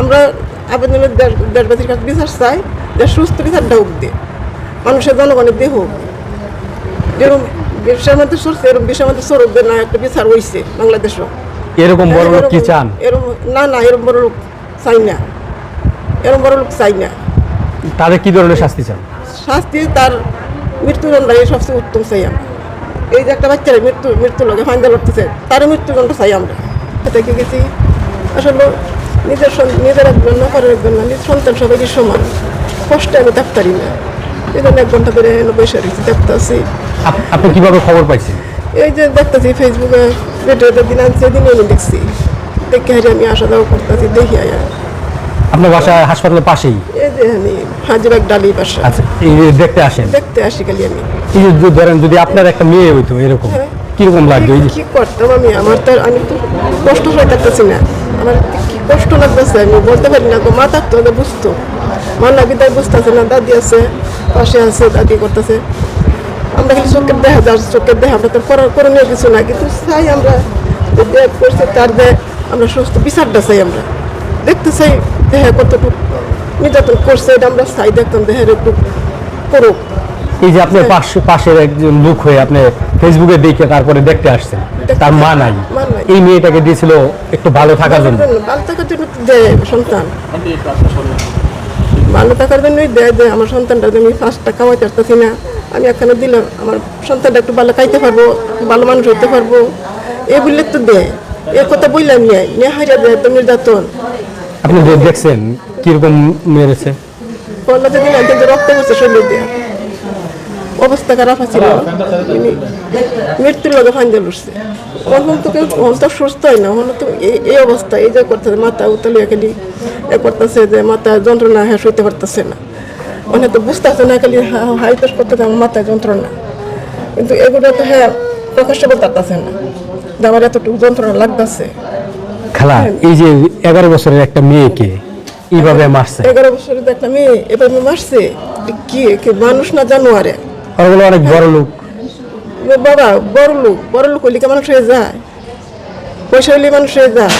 আমরা আবেদনের দেশবাসীর কাছে বিচার চাই যে সুস্থ বিচারটা হোক দিয়ে মানুষের জনগণের দেহ যেরকম বিশ্বের মধ্যে সরছে এরকম বিশ্বের মধ্যে সরকদের না একটা বিচার হয়েছে বাংলাদেশও। এরকম বড় লোক কি চান? এরকম না না এরকম বড় লোক চাই না। এরকম বড় লোক চাই না। তাদের কি ধরনের শাস্তি চান? শাস্তি তার মৃত্যুদণ্ড এই সবচেয়ে উত্তম চাই আমরা। এই যে একটা বাচ্চারা মৃত্যু মৃত্যু লোকে ফাইনাল করতেছে তার মৃত্যুদণ্ড চাই আমরা। থেকে গেছি? আসলে নিজের নিজের একজন না করার একজন না নিজের সন্তান সবাইকে সমান। কষ্টে আমি থাকতে পারি না। এই জন্য এক ঘণ্টা এনে বসে রেখেছি দেখতে আছি। আপ- আপনি কীভাবে খবর পাইছেন? এই যে দেখতেছি ফেসবুকে ভিডিওতে দিন আনছে দিন আমি দেখছি দেখে হারি আমি আসা যাওয়া করতেছি দেখি আয়া। আপনার বাসা হাসপাতালের পাশেই? এই যে আমি হাজিবাগ ডালি বাসা। আচ্ছা এই দেখতে আসেন? দেখতে আসি খালি আমি। এই যে ধরেন যদি আপনার একটা মেয়ে হইতো এরকম হ্যাঁ। কীরকম লাগতো এই কি করতাম আমি? আমার তো আমি তো কষ্ট হয়ে থাকতেছি না। আমার কষ্ট লাগতেছে, আমি বলতে পারি না, গো মা থাকতো হলে বুঝতো মা না বিদায় বুঝতেছে না, দাদি আছে, পাশে আছে, দাদি করতেছে। আমরা খালি চোখের দেখা যার চোখের দেখা আমরা তো করার করণীয় কিছু না কিন্তু চাই আমরা করছে, তার দেখ আমরা সুস্থ বিচারটা চাই আমরা। দেখতে চাই দেহা কতটুকু নির্যাতন করছে, এটা আমরা চাই দেখতাম দেহের একটু করুক এই যে আপনার পাশে পাশের একজন লোক হয়ে আপনি ফেসবুকে দেখে তারপরে দেখতে আসছেন তার মা নাই। এই মেয়েটাকে দিয়েছিল একটু ভালো থাকার জন্য। ভালো থাকার জন্য দেয় সন্তান। ভালো থাকার জন্যই দেয় যে আমার সন্তানটা আমি পাঁচটা কামাইতে পারতেছি না। আমি এখানে দিলে আমার সন্তানটা একটু ভালো খাইতে পারব ভালো মানুষ হইতে পারব। এ বললে তো দেয়। এ কথা বললাম নিয়ে নিয়ে হারিয়ে দেয় তো নির্যাতন। আপনি দেখছেন কীরকম মেরেছে? বলল যে রক্ত বসে শরীর দেয়া অবস্থা খারাপ ছিল তিনি মৃত্যুর লগে ফাইন্ডাল উঠছে। তখন তো কেউ তো সুস্থ হয় না। হলো তো এই- এই অবস্থা এই যে করতেছে মাথা উতালিয়ে খালি এ করতেছে যে মাথা যন্ত্রণা হ্যাঁ সইতে পারতেছে না। মানে তো বুঝতেছে না খালি হাই পেশ করতেছে আমার মাথা যন্ত্রণা। কিন্তু এগুলো তো হ্যাঁ প্রকাশ্যে বলতে না। যে আমার এতটুকু যন্ত্রণা লাগতেছে। খালা এই যে এগারো বছরের একটা মেয়েকে এইভাবে মারছে? এগারো বছরের তো একটা মেয়ে এবার মারছে? কি কি মানুষ না জানুয়ারে? ওগুলো অনেক বড় লোক। বাবা বড় লোক বড় লোক হইলে মানুষ হয়ে যায়? পয়সা হইলে মানুষ হয়ে যায়?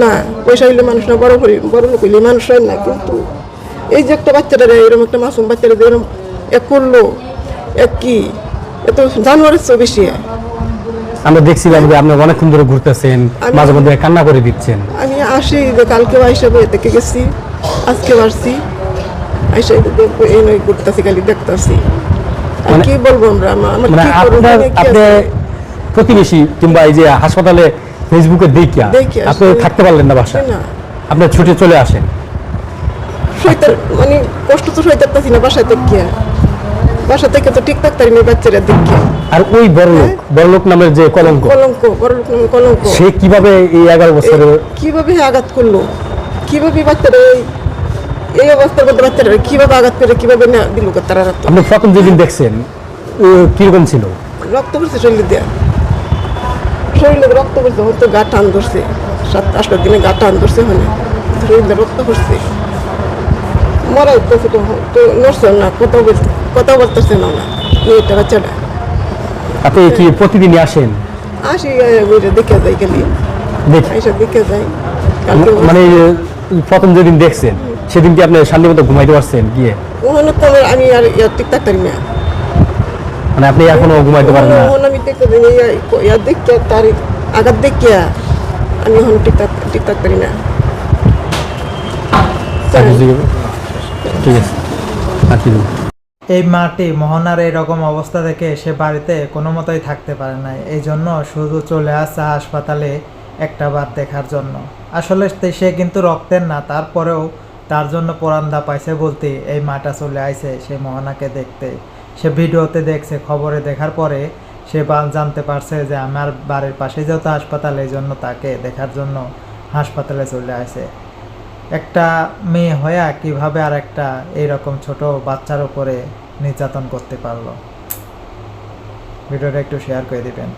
না পয়সা হইলে মানুষ না বড় বড় লোক হইলে মানুষ হয় না কিন্তু। এই যে একটা বাচ্চাটা এরকম একটা মাসুম বাচ্চাটা এরকম এক করল এক কি? এত জানুয়ারের চেয়ে বেশি। আমরা দেখছিলাম যে আপনি অনেকক্ষণ ধরে ঘুরতেছেন মাঝে মধ্যে কান্না করে দিচ্ছেন। আমি আসি যে কালকে হিসাবে দেখে গেছি আজকে আসছি। আইসা এই নয় ঘুরতেছি খালি দেখতেছি। কি বলব আমরা মানে আপনার আপনি প্রতিবেশী কিংবা এই যে হাসপাতালে ফেসবুকে দেখিয়া দেখিয়া আপনি থাকতে পারলেন না বাসায়। আপনি ছুটে চলে আসেন। সইতে মানে কষ্ট তো সইতে পারছি না বাসা থেকে বাসা থেকে তো ঠিক থাকতারি না বাচ্চারা দেখে আর ওই বড় লোক বড় লোক নামের যে কলঙ্ক কলঙ্ক বড় লোক নামে কলঙ্ক। সে কীভাবে এই এগারো বছরে কীভাবে আঘাত করল? কীভাবে বাচ্চারা এই এই অবস্থার মধ্যে বাচ্চারা কীভাবে আঘাত করে কীভাবে না দিল তারা আপনি প্রথম যেদিন দেখছেন কীরকম ছিল? রক্ত পড়ছে শরীরে দেয়া। শরীরে রক্ত পড়ছে হয়তো গা টান ধরছে সাত আটটা দিনে গা টান ধরছে ওখানে শরীরে রক্ত পড়ছে। তো সেটা তো নড়ছে না কথা বলতে কথা বলতেছে না না মেয়েটা বাচ্চাটা। আপনি কি প্রতিদিনই আসেন? আসি বইটা দেখে যাই খালি। দেখি। যাই। মানে প্রথম যেদিন দেখছেন? সেদিন কি আপনি শান্তি মতো ঘুমাইতে পারছেন গিয়ে? ওখানে তো আমি আর ঠিক থাকতাম না। মানে আপনি এখনও ঘুমাইতে পারেন না? ওখানে আমি দেখতে যাই ইয়া- ইয়া দেখে তার আঘাত দেখে আমি এখন ঠিক থাক ঠিক না। আছে। আর কি এই মাটি মোহনার এরকম অবস্থা দেখে সে বাড়িতে কোনো মতোই থাকতে পারে না। এই জন্য শুধু চলে আসছে হাসপাতালে একটা বার দেখার জন্য। আসলে সে কিন্তু রক্তের না তারপরেও তার জন্য পরান্দা পাইছে বলতে এই মাটা চলে আইছে, সে মোহনাকে দেখতে। সে ভিডিওতে দেখছে, খবরে দেখার পরে সে জানতে পারছে যে আমার বাড়ির পাশে যেহেতু হাসপাতাল, এই জন্য তাকে দেখার জন্য হাসপাতালে চলে আসে একটা মেয়ে হয়ে কীভাবে আর একটা এইরকম ছোট বাচ্চার উপরে নির্যাতন করতে পারল? ভিডিওটা একটু শেয়ার করে দিবেন।